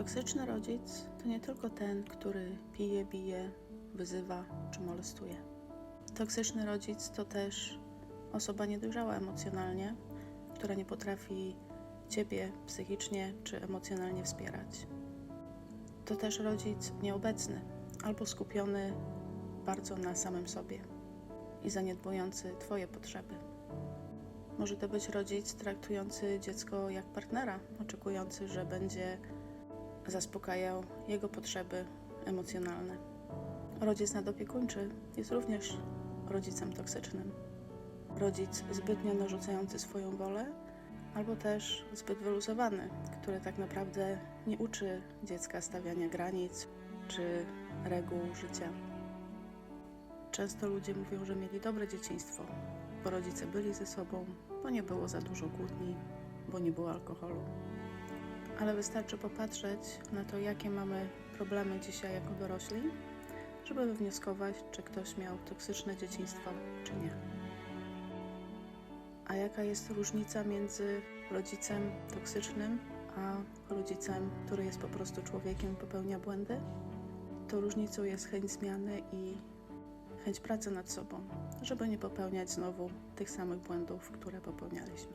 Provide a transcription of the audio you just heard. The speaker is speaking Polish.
Toksyczny rodzic to nie tylko ten, który pije, bije, wyzywa czy molestuje. Toksyczny rodzic to też osoba niedojrzała emocjonalnie, która nie potrafi ciebie psychicznie czy emocjonalnie wspierać. To też rodzic nieobecny albo skupiony bardzo na samym sobie i zaniedbujący Twoje potrzeby. Może to być rodzic traktujący dziecko jak partnera, oczekujący, że będzie zaspokajał jego potrzeby emocjonalne. Rodzic nadopiekuńczy jest również rodzicem toksycznym. Rodzic zbytnio narzucający swoją wolę, albo też zbyt wyluzowany, który tak naprawdę nie uczy dziecka stawiania granic czy reguł życia. Często ludzie mówią, że mieli dobre dzieciństwo, bo rodzice byli ze sobą, bo nie było za dużo kłótni, bo nie było alkoholu. Ale wystarczy popatrzeć na to, jakie mamy problemy dzisiaj jako dorośli, żeby wywnioskować, czy ktoś miał toksyczne dzieciństwo, czy nie. A jaka jest różnica między rodzicem toksycznym, a rodzicem, który jest po prostu człowiekiem i popełnia błędy? To różnicą jest chęć zmiany i chęć pracy nad sobą, żeby nie popełniać znowu tych samych błędów, które popełnialiśmy.